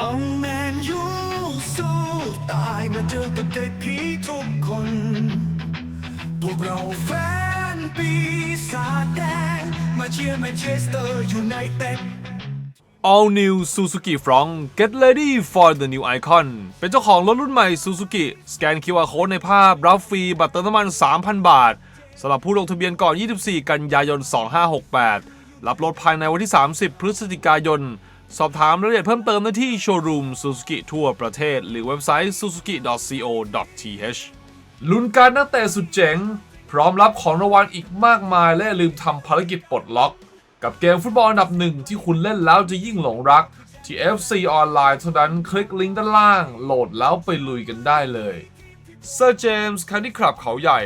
เอาแมนยูสู้ตายมาเจอกับเด็กผีทุกคน พวกเราแฟนปีศาจแดง มาเชียร์แมนเชสเตอร์ยูไนเต็ด All New Suzuki Front Get ready for the new icon เป็นเจ้าของรถรุ่นใหม่ Suzuki สแกน QR Code ในภาพ รับฟรีบัตรเติมน้ำมัน 3,000 บาทสำหรับผู้ลงทะเบียนก่อน 24 กันยายน 2568 รับรถภายในวันที่ 30 พฤศจิกายน สอบถามรายละเอียดเพิ่มเติมได้ที่โชว์รูม Suzuki ทั่วประเทศ หรือเว็บไซต์ suzuki.co.th ลุ้นการนักเตะสุดเจ๋ง พร้อมรับของรางวัลอีกมากมาย และลืมทำภารกิจปลดล็อก กับเกมฟุตบอลอันดับหนึ่งที่คุณเล่นแล้วจะยิ่งหลงรัก ที่ FC ออนไลน์เท่านั้นคลิกลิงก์ด้านล่าง โหลดแล้วไปลุยกันได้เลยเซอร์เจมส์คันดี้คลับเขาใหญ่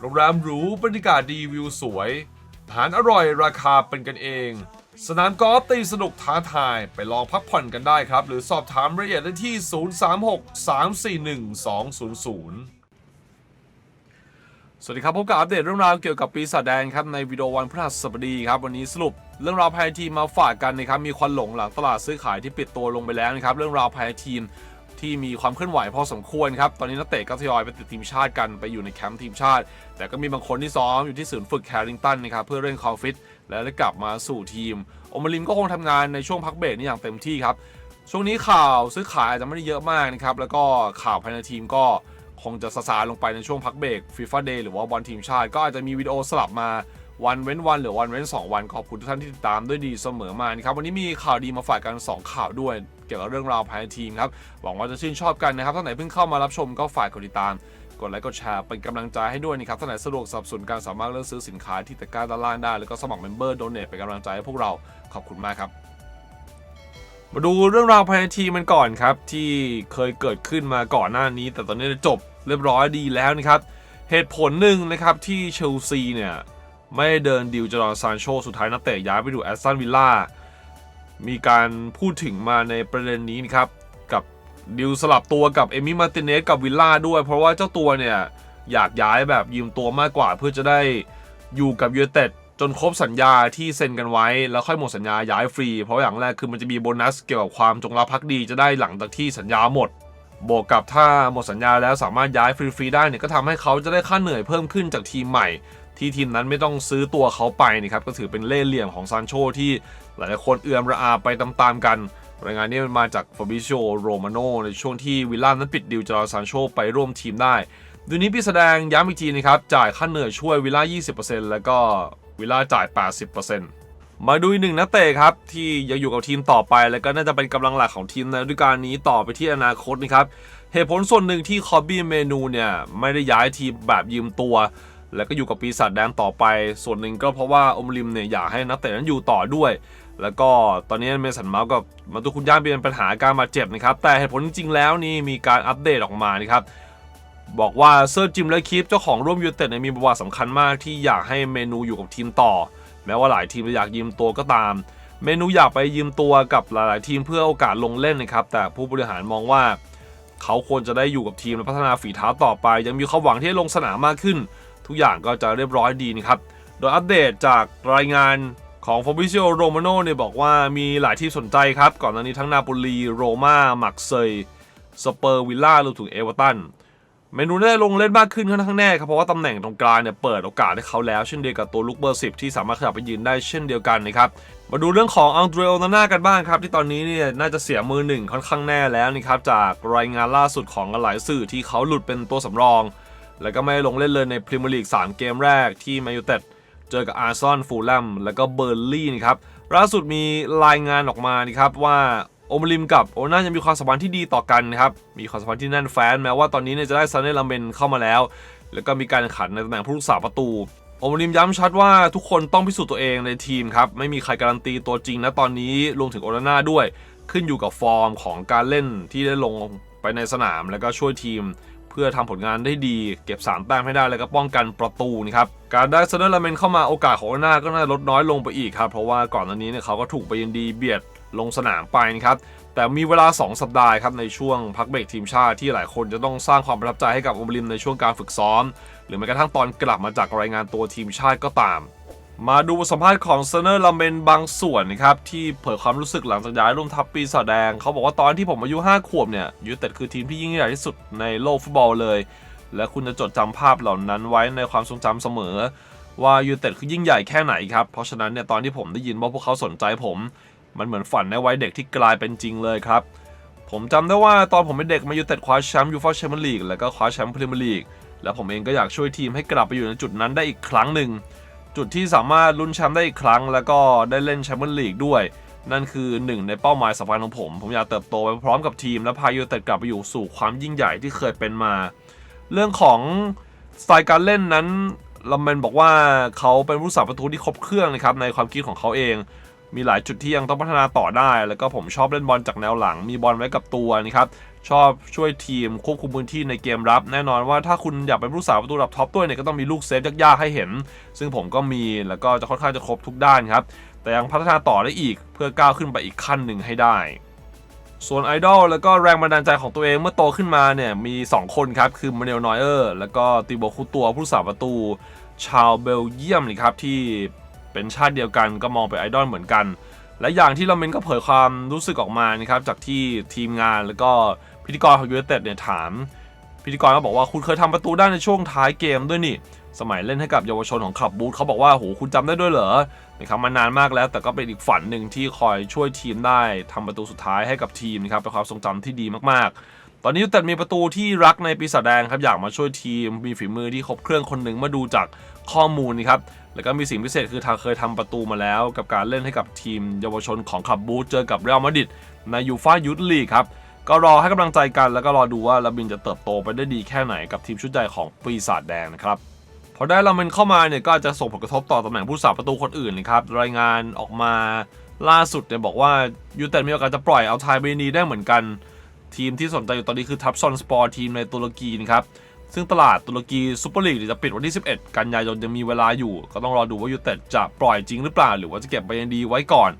โรงแรมหรูบรรยากาศดีวิวสวยอาหารอร่อยราคาเป็นกันเอง สนามกอล์ฟตีสนุกท้าทาย ไปลองพักผ่อนกันได้ครับ หรือสอบถามรายละเอียดได้ที่ 036 341 200สวัสดีครับพบกับอัปเดตเรื่องราวเกี่ยวกับปีศาจแดงครับในวิดีโอวันพฤหัสบดีครับวันนี้สรุปเรื่องราวภายในทีมมาฝากกันนะครับมีควันหลงหลังตลาดซื้อขายที่ปิดตัวลงไปแล้วนะครับเรื่องราวภายในทีมที่มีความเคลื่อนไหวพอสมควรครับตอนนี้นักเตะก็ทยอยไปติดทีมชาติกันไปอยู่ในแคมป์ทีมชาติ แต่ก็มีบางคนที่ซ้อมอยู่ที่ศูนย์ฝึกแคริงตันนะครับเพื่อเร่งความฟิต และได้กลับมาสู่ทีมโอมาริมก็คงทำงานในช่วงพักเบรกนี่อย่างเต็มที่ครับ ช่วงนี้ข่าวซื้อขายอาจจะไม่ได้เยอะมากนะครับ แล้วก็ข่าวภายในทีมก็คงจะซาซาลงไปในช่วงพักเบรกฟีฟ่าเดย์หรือว่าบอลทีมชาติ ก็อาจจะมีวิดีโอสลับมาวันเว้นวันหรือวันเว้น 2 วันขอบคุณทุกท่านที่ติดตามด้วยดีเสมอมานะครับวันนี้มีข่าวดีมาฝากกัน 2 ข่าวด้วย เกี่ยวกับเรื่องราวภายในทีมครับหวังว่าจะชื่นชอบกันนะครับท่านไหนเพิ่งเข้ามารับชมก็ฝากกดติดตาม กดไลค์กดแชร์เป็นกำลังใจให้ด้วยนะครับท่านไหนสะดวกสับสนการสามารถเลือกซื้อสินค้าที่ตะกร้าด้านล่างได้ แล้วก็สมัครเมมเบอร์โดเนทเป็นกำลังใจให้พวกเราขอบคุณมากครับมาดูเรื่องราวภายในทีมมันก่อนครับ ที่เคยเกิดขึ้นมาก่อนหน้านี้ แต่ตอนนี้จบเรียบร้อยดีแล้วนะครับ เหตุผลหนึ่งนะครับที่เชลซีเนี่ยไม่เดินดิวจอร์นซานโชสุดท้ายนักเตะย้ายไปดูแอสตันวิลล่ามีการพูดถึงมาในประเด็นนี้นะครับ ดิวสลับตัวกับเอมิมาติเนสกับวิลล่าด้วย เพราะว่าเจ้าตัวเนี่ย อยากย้ายแบบยืมตัวมากกว่า เพื่อจะได้อยู่กับยูไนเต็ดจนครบสัญญาที่เซ็นกันไว้ แล้วค่อยหมดสัญญาย้ายฟรี เพราะอย่างแรกคือมันจะมีโบนัสเกี่ยวกับความจงรักภักดีจะได้หลังจากที่สัญญาหมด บวกกับถ้าหมดสัญญาแล้วสามารถย้ายฟรีๆได้เนี่ยก็ทำให้เขาจะได้ค่าเหนื่อยเพิ่มขึ้นจากทีมใหม่ ที่ทีมนั้นไม่ต้องซื้อตัวเขาไปนะครับก็ถือเป็นเล่ห์เหลี่ยมของซานโชที่หลายๆคนเอือมระอาไปตามๆกัน รายงานนี้มันมาจากฟาบิโชโรมาโนในช่วงที่วิลล่านั้นปิดดิวจอร์ซานโชไปร่วมทีมได้ดูนี้พี่แสดงย้ำอีกทีนะครับ จ่ายค่าเหนื่อยช่วยวิลล่า 20%แล้วก็วิลล่าจ่าย 80%มาดูอีกหนึ่งนักเตะครับ ที่ยังอยู่กับทีมต่อไป แล้วก็น่าจะเป็นกำลังหลักของทีมในฤดูกาลนี้ต่อไปที่อนาคตนะครับ เหตุผลส่วนหนึ่งที่คอบบี้เมนูเนี่ย ไม่ได้ย้ายทีมแบบยืมตัว แล้วก็อยู่กับปีศาจแดงต่อไป ส่วนหนึ่งก็เพราะว่าอมริมเนี่ยอยากให้นักเตะนั้นอยู่ต่อด้วย แล้วก็ตอนนี้เมสันเมาส์กับมาตุคุณย่าเป็นปัญหาการบาดเจ็บนะครับ แต่เหตุผลจริงๆแล้วนี่มีการอัปเดตออกมานะครับบอกว่าเซอร์จิมและคีฟเจ้าของร่วมยูเต็ดมีประวัติสำคัญมากที่อยากให้เมนูอยู่กับทีมต่อ แม้ว่าหลายทีมจะอยากยืมตัวก็ตาม เมนูอยากไปยืมตัวกับหลายๆ ทีมเพื่อโอกาสลงเล่นนะครับ แต่ผู้บริหารมองว่า เขาควรจะได้อยู่กับทีมและพัฒนาฝีเท้าต่อไป ยังมีความหวังที่จะลงสนามมากขึ้น ทุกอย่างก็จะเรียบร้อยดีนะครับโดยอัปเดตจากรายงาน ของฟ a บิ i ิโอโรมาโนเนี่ยบอกว่ามีหลายทีมสนใจครับ ก่อนหน้านี้ทั้งนาโปลีโรม่ามักเซยสเปอร์วิลล่ารวมถึงเอเวอร์ตันเมนูได้ลงเล่นมากขึ้นค่อนข้างแน่ครับ เพราะว่าตำแหน่งตรงกลางเนี่ยเปิดโอกาสให้เขาแล้วเช่นเดียวกับตัวลูกเบอร์ 10 ที่สามารถขยับไปยืนได้เช่นเดียวกันนะครับ มาดูเรื่องของอังเดรโอนาน่ากันบ้างครับ ที่ตอนนี้เนี่ยน่าจะเสียมือหนึ่งค่อนข้างแน่แล้วนะครับ จากรายงานล่าสุดของหลายสื่อที่เขาหลุดเป็นตัวสำรอง แล้วก็ไม่ได้ลงเล่นเลยในพรีเมียร์ลีก3เกมแรกที่แมนยูเต็ด เจอกับอาร์ซอนฟูลแลมแล้วก็เบอร์ลี่นะครับล่าสุดมีรายงานออกมานะครับว่าโอมริมกับโอน่ายังมีความสัมพันธ์ที่ดีต่อกันนะครับ มีความสัมพันธ์ที่แน่นแฟ้นแม้ว่าตอนนี้เนี่ยจะได้ซานเนลาเมนเข้ามาแล้ว แล้วก็มีการขันในตำแหน่งผู้รักษาประตู โอมริมย้ำชัดว่าทุกคนต้องพิสูจน์ตัวเองในทีมครับ ไม่มีใครการันตีตัวจริงนะตอนนี้รวมถึงโอนาน่าด้วย ขึ้นอยู่กับฟอร์มของการเล่นที่ได้ลงไปในสนาม แล้วก็ช่วยทีม เพื่อทำผลงานได้ดี เก็บ 3 แต้มให้ได้แล้วก็ป้องกันประตูนะครับการได้ซานเนลาเมนเข้ามาโอกาสของอนาน่าก็น่าลดน้อยลงไปอีกครับ เพราะว่าก่อนหน้านี้เนี่ยเขาก็ถูกไปยินดีเบียดลงสนามไปนะครับแต่มีเวลา 2 สัปดาห์ครับในช่วงพักเบรกทีมชาติที่หลายคนจะต้องสร้างความประทับใจให้กับอมริมในช่วงการฝึกซ้อม หรือแม้กระทั่งตอนกลับมาจากรายงานตัวทีมชาติก็ตาม มาดูบทสัมภาษณ์ของเซเนอร์ลาเมนบางส่วนนะครับ ที่เผยความรู้สึกหลังจากย้ายร่วมทัพปีศาจแดง เขาบอกว่าตอนที่ผมอายุ 5 ขวบเนี่ยยูเต็ดคือทีมที่ยิ่งใหญ่ที่สุดในโลกฟุตบอลเลย และคุณจะจดจำภาพเหล่านั้นไว้ในความทรงจำเสมอ ว่ายูเต็ดคือยิ่งใหญ่แค่ไหนครับ เพราะฉะนั้นเนี่ยตอนที่ผมได้ยินว่าพวกเขาสนใจผม มันเหมือนฝันในวัยเด็กที่กลายเป็นจริงเลยครับผมจำได้ว่าตอนผมเป็นเด็กมายูเต็ดคว้าแชมป์ยูฟ่าแชมเปี้ยนลีกแล้วก็คว้าแชมป์พรีเมียร์ลีกและผมเองก็อยากช่วยทีมให้กลับไปอยู่ในจุดนั้นได้อีกครั้งหนึ่ง จุดที่สามารถลุ้นแชมป์ได้อีกครั้ง แล้วก็ได้เล่นแชมเปี้ยนลีกด้วย นั่นคือหนึ่งในเป้าหมายสำคัญของผม ผมอยากเติบโตไปพร้อมกับทีม และพายูเต็ดกลับไปอยู่สู่ความยิ่งใหญ่ที่เคยเป็นมา เรื่องของสไตล์การเล่นนั้นลาเมนบอกว่าเขาเป็นผู้สาประตูที่ครบเครื่องนะครับในความคิดของเขาเอง มีหลายจุดที่ยังต้องพัฒนาต่อได้ แล้วก็ผมชอบเล่นบอลจากแนวหลัง มีบอลไว้กับตัวนะครับ ชอบช่วยทีมควบคุมพื้นที่ในเกมรับ แน่นอนว่าถ้าคุณอยากเป็นผู้สาประตูระดับท็อปด้วยเนี่ยก็ต้องมีลูกเซฟยากๆให้เห็น ซึ่งผมก็มีแล้วก็จะค่อนข้างจะครบทุกด้านครับ แต่ยังพัฒนาต่อได้อีกเพื่อก้าวขึ้นไปอีกขั้นหนึ่งให้ได้ส่วนไอดอลแล้วก็แรงบันดาลใจของตัวเองเมื่อโตขึ้นมาเนี่ยมี 2 คนครับ คือมาเนลนอยเออร์แล้วก็ติโบคูตัวผู้สาประตู ชาวเบลเยียมนะครับที่ เป็นชาติเดียวกันก็มองเป็นไอดอลเหมือนกัน และอย่างที่เราเมนก็เผยความรู้สึกออกมานะครับจากที่ทีมงานแล้วก็พิธีกรของยูเ n เต็ดเนี่ยถาม พิธีกรก็บอกว่าคุณเคยทำประตูได้ในช่วงท้ายเกมด้วยนี่ สมัยเล่นให้กับเยาวชนของคลับบูธเขาบอกว่าโหคุณจำได้ด้วยเหรอนะครับมานานมากแล้วแต่ก็เป็นอีกฝันหนึ่งที่คอยช่วยทีมได้ทำประตูสุดท้ายให้กับทีมนะครับเป็นความทรงจำที่ดีมากๆ ตอนนี้ยูเต็ดมีประตูที่รักในปีศาจแดงครับอยากมาช่วยทีมมีฝีมือที่ครบเครื่องคนหนึ่งมื่อดูจากข้อมูลนะครับแล้วก็มีสิ่งพิเศษคือทางเคยทำประตูมาแล้ว กับการเล่นให้กับทีมเยาวชนของคลับบูธเจอกับเรอัลมาดริดในยูฟ่ายูทลีกครับก็รอให้กำลังใจกันแล้วก็รอดูว่าลาบินจะเติบโตไปได้ดีแค่ไหนกับทีมชุดใหญ่ของปีศาจแดงนะครับพอได้ลามินเข้ามาเนี่ยก็จะส่งผลกระทบต่อตำแหน่งผู้สาประตูคนอื่นนะครับรายงานออกมาล่าสุดเนี่ยบอกว่ายูเต็ดมีโอกาสจะปล่อยเอาไทเบนีได้เหมือนกัน ทีมที่สนใจอยู่ตอนนี้คือทับซอนสปอร์ทีมในตุรกีนะครับซึ่งตลาดตุรกีซูเปอร์ลีกจะปิดวันที่ 11 กันยายนยังมีเวลาอยู่ ก็ต้องรอดูว่ายูเต็ดจะปล่อยจริงหรือเปล่า หรือว่าจะเก็บใบยันดีไว้ก่อน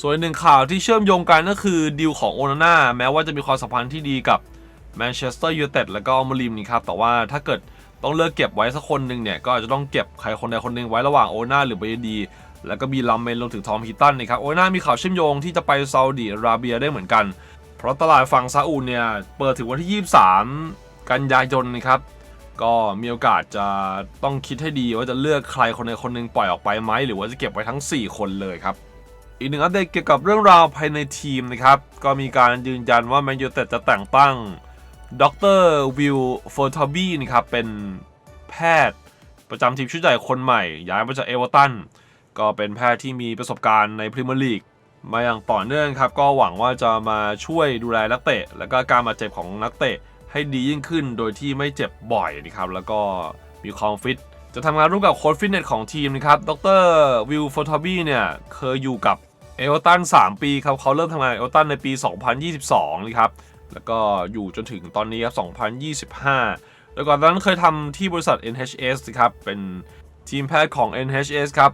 ส่วนหนึ่งข่าวที่เชื่อมโยงกันก็คือดีลของโอนาน่าแม้ว่าจะมีความสัมพันธ์ที่ดีกับแมนเชสเตอร์ยูไนเต็ดและก็อมาริมนี่ครับ แต่ว่าถ้าเกิดต้องเลือกเก็บไว้สักคนหนึ่งเนี่ย ก็อาจจะต้องเก็บใครคนใดคนหนึ่งไว้ระหว่างโอนาหรือเบยดี แล้วก็มีลัมเมนรวมถึงทอมฮิตตันนะครับโอนามีข่าวเชื่อมโยงที่จะไปซาอุดิอาระเบียได้เหมือนกัน เพราะตลาดฝั่งซาอุเนี่ยเปิดถึงวันที่ 23 กันยายนนะครับ ก็มีโอกาสจะต้องคิดให้ดีว่าจะเลือกใครคนใดคนหนึ่งปล่อยออกไปไหมหรือว่าจะเก็บไว้ทั้ง 4 คนเลยครับอีกหนึ่งอัปเดตเกี่ยวกับเรื่องราวภายในทีมนะครับ ก็มีการยืนยันว่าแมนยูเต็ดจะแต่งตั้งดรวิลโฟทอบี้นะครับ เป็นแพทย์ประจำทีมชุดใหญ่คนใหม่ ย้ายมาจากเอเวอร์ตัน ก็เป็นแพทย์ที่มีประสบการณ์ในพรีเมียร์ลีก มาอย่างต่อเนื่องครับ ก็หวังว่าจะมาช่วยดูแลนักเตะ และก็การบาดเจ็บของนักเตะให้ดียิ่งขึ้นโดยที่ไม่เจ็บบ่อยนะครับ แล้วก็มีความฟิต จะทำงานร่วมกับโค้ชฟิตเนสของทีมนะครับ ดรวิลโฟทบี้เนี่ย เคยอยู่กับเอเวอตัน3 ปีครับเขาเริ่มทำงานเอเวอตันในปี 2022นะครับแล้วก็อยู่จนถึงตอนนี้ครับ 2025 แล้วก่อนนานั้นเคยทำที่บริษัท NHS นะครับ เป็นทีมแพทย์ของ NHS ครับ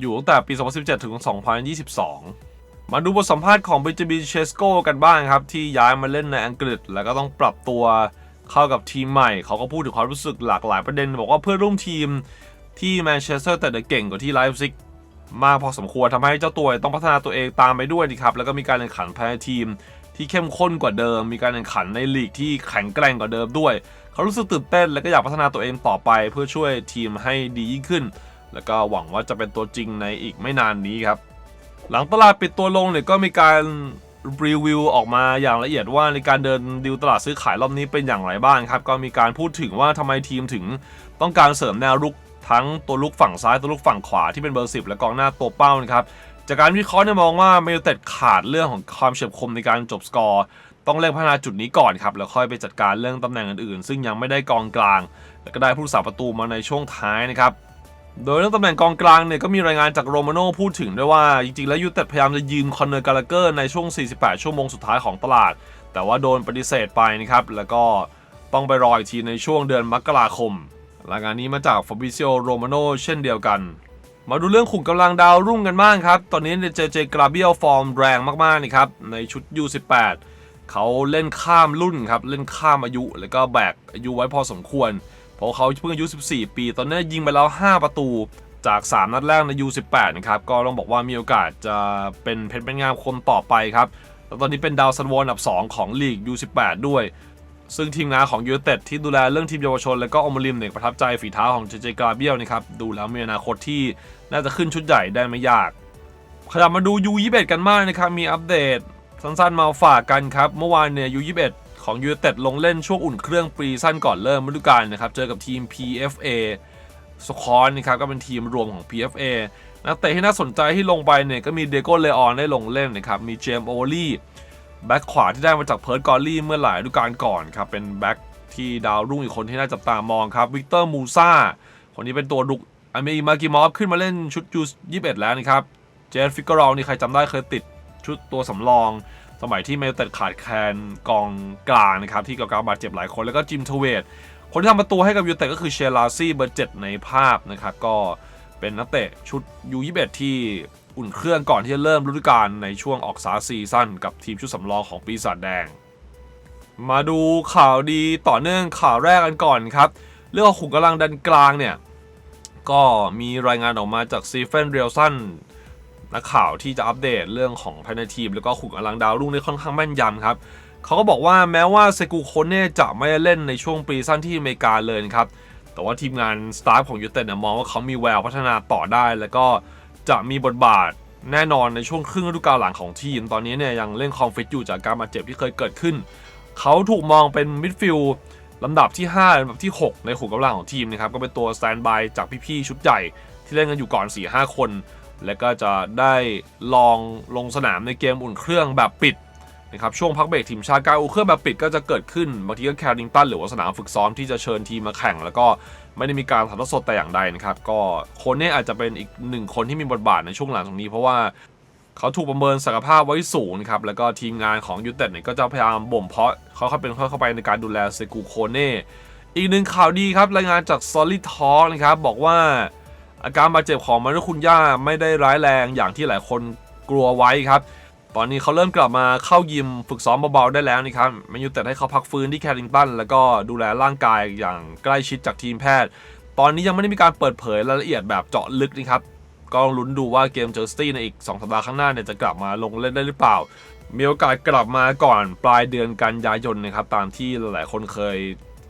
อยู่ตั้งแต่ปี 2017 ถึง 2022 มาดูบทสัมภาษณ์ของเบนจามินเชสโกกันบ้างครับ ที่ย้ายมาเล่นในอังกฤษ แล้วก็ต้องปรับตัวเข้ากับทีมใหม่ เขาก็พูดถึงความรู้สึกหลากหลายประเด็น บอกว่าเพื่อนร่วมทีมที่แมนเชสเตอร์แต่เด็กเก่งกว่าที่ไลฟ์ซิกมากพอสมควรทำให้เจ้าตัวต้องพัฒนาตัวเองตามไปด้วยนะครับ แล้วก็มีการแข่งขันภายในทีมที่เข้มข้นกว่าเดิม มีการแข่งขันในลีกที่แข็งแกร่งกว่าเดิมด้วย เขารู้สึกตื่นเต้นและก็อยากพัฒนาตัวเองต่อไป เพื่อช่วยทีมให้ดียิ่งขึ้น แล้วก็หวังว่าจะเป็นตัวจริงในอีกไม่นานนี้ครับ หลังตลาดปิดตัวลงเนี่ยก็มีการรีวิวออกมาอย่างละเอียดว่าในการเดินดิวตลาดซื้อขายรอบนี้เป็นอย่างไรบ้างครับ ก็มีการพูดถึงว่าทำไมทีมถึงต้องการเสริมแนวรุกทั้งตัวลุกฝั่งซ้ายตัวลุกฝั่งขวาที่เป็นเบอร์10และกองหน้าตัวเป้านะครับจากการวิเคราะห์เนี่ยมองว่าเมลเต็ดขาดเรื่องของความเฉียบคมในการจบสกอร์ต้องเร่งพัฒนาจุดนี้ก่อนครับแล้วค่อยไปจัดการเรื่องตำแหน่งอื่นๆ ซึ่งยังไม่ได้กองกลาง แล้วก็ได้ผู้รักษาประตูมาในช่วงท้ายนะครับ โดยเรื่องตำแหน่งกองกลางเนี่ยก็มีรายงานจากโรมาโน่พูดถึงด้วยว่า จริงๆ แล้วยูเต็ดพยายามจะยืมคอนเนอร์กาลาเกอร์ในช่วง 48 ชั่วโมงสุดท้ายของตลาด แต่ว่าโดนปฏิเสธไปนะครับ แล้วก็ต้องไปรออีกทีในช่วงเดือนมกราคมรายงานนี้มาจากฟ a บิซิโอโรมาโน่เช่นเดียวกัน มาดูเรื่องขุมกำลังดาวรุ่งกันบ้างครับ ตอนนี้เจเจกราเบียลฟอร์มแรงมากๆนะครับในชุด U18 เขาเล่นข้ามรุ่นครับ เล่นข้ามอายุ แล้วก็แบกอายุไว้พอสมควร เพราะเขาเพิ่งอายุ 14 ปี ตอนนี้ยิงไปแล้ว 5 ประตูจาก 3 นัดแรกใน U18 นะครับ ก็ต้องบอกว่ามีโอกาสจะเป็นเพชรเป็นงามคนต่อไปครับแล้วตอนนี้เป็นดาวซันโวอันดับ 2 ของลีก U18 ด้วย ซึ่งทีมงานของยูเต็ดที่ดูแลเรื่องทีมเยาวชน และก็อมริมเนี่ยประทับใจฝีเท้าของเจเจกาเบียลนะครับ ดูแล้วมีอนาคตที่น่าจะขึ้นชุดใหญ่ได้ไม่ยากขยับมาดู U21 กันมากนะครับ มีอัปเดตสั้นๆมาฝากกันครับ เมื่อวานเนี่ย U21 ของยูเต็ดลงเล่นช่วงอุ่นเครื่องปรีสั้นก่อนเริ่มฤดูกาลนะครับ เจอกับทีม PFA สคอนนะครับก็เป็นทีมรวมของ PFA นักเตะที่น่าสนใจที่ลงไปเนี่ยก็มีเดโก้เลออนได้ลงเล่นนะครับ มีเจมส์โอลี่แบ็คขวาที่ได้มาจากเพิร์ดกอลลี่เมื่อหลายฤดูกาลก่อนครับเป็นแบ็คที่ดาวรุ่งอีกคนที่น่าจับตามองครับวิกเตอร์มูซาคนนี้เป็นตัวลุกอเมริมากิมอฟขึ้นมาเล่นชุดยู21แล้วนะครับเจนฟิกเกอร์รอนี่ใครจำได้เคยติด ชุดตัวสำรอง สมัยที่เมลเต็ดขาดแคลนกองกลางนะครับ ที่กับการบาดเจ็บหลายคนแล้วก็จิมทเวตคนที่ทำประตูให้กับยูเต็ดก็คือเชลาซี่เบอร์เจ็ดในภาพนะครับ ก็เป็นนักเตะชุดยู21ที่อุ่นเครื่องก่อนที่จะเริ่มฤดูกาลในช่วงออกสาซีซั่นกับทีมชุดสำรองของปีศาจแดง มาดูข่าวดีต่อเนื่องข่าวแรกกันก่อนครับ เรื่องของขุมกำลังดันกลางเนี่ย ก็มีรายงานออกมาจากซีเฟนเรียลสัน นักข่าวที่จะอัปเดตเรื่องของภายในทีม แล้วก็ขุมกำลังดาวรุ่งได้ค่อนข้างแม่นยำครับเขาก็บอกว่าแม้ว่าเซกูโคเน่จะไม่ได้เล่นในช่วงปีสั้นที่อเมริกาเลยครับแต่ว่าทีมงานสตาฟของยูเต็ดเนี่ยมองว่าเขามีแววพัฒนาต่อได้ แล้วก็จะมีบทบาทแน่นอนในช่วงครึ่งฤดูกาลหลังของทีม ตอนนี้เนี่ยยังเล่นคอมฟิตอยู่จากการบาดเจ็บที่เคยเกิดขึ้น เขาถูกมองเป็นมิดฟิลด์ลำดับที่5ลำดับที่ 6 ในขุมกำลังของทีมนะครับ ก็เป็นตัวสแตนบายจากพี่ๆชุดใหญ่ที่เล่นกันอยู่ก่อน 4-5 คน และก็จะได้ลองลงสนามในเกมอุ่นเครื่องแบบปิดนะครับช่วงพักเบรกทีมชาติการอุ่นเครื่องแบบปิดก็จะเกิดขึ้นบางทีก็แคริงตันหรือว่าสนามฝึกซ้อมที่จะเชิญทีมมาแข่ง แล้วก็ไม่ได้มีการถ่ายทอดสดแต่อย่างใดนะครับก็โคนเน่อาจจะเป็นอีกหนึ่งคนที่มีบทบาทในช่วงหลังตรงนี้เพราะว่าเขาถูกประเมินศักยภาพไว้สูงครับ แล้วก็ทีมงานของยูเต็ดเนี่ยก็จะพยายามบ่มเพาะเขาเข้าเป็นเข้าไปในการดูแลเซกูโคเน่ อีกหนึ่งข่าวดีครับ รายงานจาก Solid Talk นะครับ บอกว่า อาการบาดเจ็บของมารุคุณย่าไม่ได้ร้ายแรงอย่างที่หลายคนกลัวไว้ครับ ตอนนี้เขาเริ่มกลับมาเข้ายิมฝึกซ้อมเบาๆได้แล้วนะครับแมนยูแต่ให้เขาพักฟื้นที่แคริงตันแล้วก็ดูแลร่างกายอย่างใกล้ชิดจากทีมแพทย์ ตอนนี้ยังไม่ได้มีการเปิดเผยรายละเอียดแบบเจาะลึกนะครับก็ต้องลุ้นดูว่าเกมเจอสตี้ในอีก 2 สัปดาห์ข้างหน้าเนี่ยจะกลับมาลงเล่นได้หรือเปล่า มีโอกาสกลับมาก่อนปลายเดือนกันยายนนะครับตามที่หลายๆคนเคย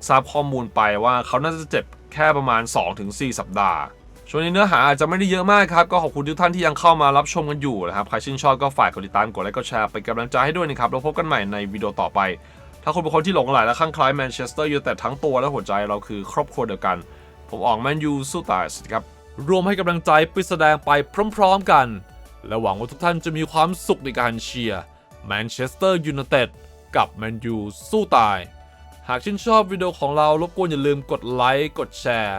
ทราบข้อมูลไปว่าเขาน่าจะเจ็บแค่ประมาณ 2-4 สัปดาห์ ช่วงนี้เนื้อหาอาจจะไม่ได้เยอะมากครับ ก็ขอบคุณทุกท่านที่ยังเข้ามารับชมกันอยู่นะครับ ใครชื่นชอบก็ฝากกดติดตามกดไลค์กดแชร์เป็นกำลังใจให้ด้วยนะครับ แล้วพบกันใหม่ในวิดีโอต่อไป ถ้าคุณเป็นคนที่หลงใหลและข้างคล้ายแมนเชสเตอร์ยูไนเต็ดทั้งตัวและหัวใจเราคือครอบครัวเดียวกัน ผมออกแมนยูสู้ตายสวัสดีครับรวมให้กำลังใจปิดแสดงไปพร้อมๆกัน และหวังว่าทุกท่านจะมีความสุขในการเชียร์แมนเชสเตอร์ยูไนเต็ดกับแมนยูสู้ตาย หากชื่นชอบวิดีโอของเรารบกวนอย่าลืมกดไลค์กดแชร์